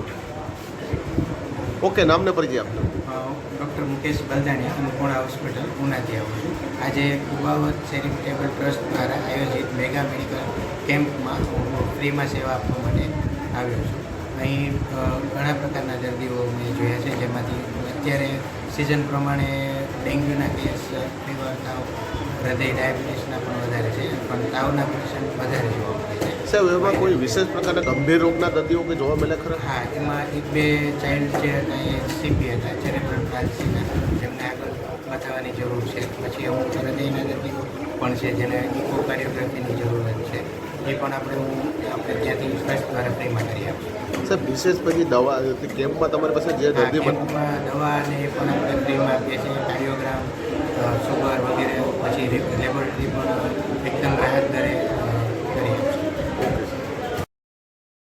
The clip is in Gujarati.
આપજો ઓકે, નામને પરિચય આપજો. ડૉક્ટર મુકેશ બલદાણિયા અન્નપૂર્ણા હોસ્પિટલ, ઉનાથી આવું છું. આજે કુવાવત ચેરિટેબલ ટ્રસ્ટ દ્વારા આયોજિત મેગા મેડિકલ કેમ્પમાં હું ફ્રીમાં સેવા આપવા માટે આવ્યો છું. અહીં ઘણા પ્રકારના દર્દીઓ મેં જોયા છે, જેમાંથી અત્યારે સિઝન પ્રમાણે ડેન્ગ્યુના કેસ, ફીવર, તાવ, હૃદય ડાયાબિટીસના પણ વધારે છે, પણ તાવના પેશન્ટ વધારે જોવા મળે છે. સાહેબ એમાં કોઈ વિશેષ પ્રકારના ગંભીર રોગના દર્દીઓ કે જોવા મળે ખરા? હા એમાં એક બે ચાઇલ્ડ છે એ સીપી હતા સેરેબ્રલ પાલ્સીના જેમને આગળ બતાવવાની જરૂર છે. પછી અમુક હૃદયના દર્દીઓ પણ છે જેને ઇકોકાર્ડિયોગ્રાફીની જરૂરત છે. એ પણ આપણે હું આપણે ત્યાંથી ટ્રસ્ટ દ્વારા ફ્રીમાં કરી આપીશું સાહેબ વિશેષ પછી દવા કેમ્પમાં તમારી પાસે જે દર્દી કેમ્પમાં દવા અને એ પણ આપણે ફ્રીમાં આપીએ છીએ. કાર્ડિયોગ્રામ સુગર વગેરે પછી લેબોરેટરી પણ એકદમ રાહત દરે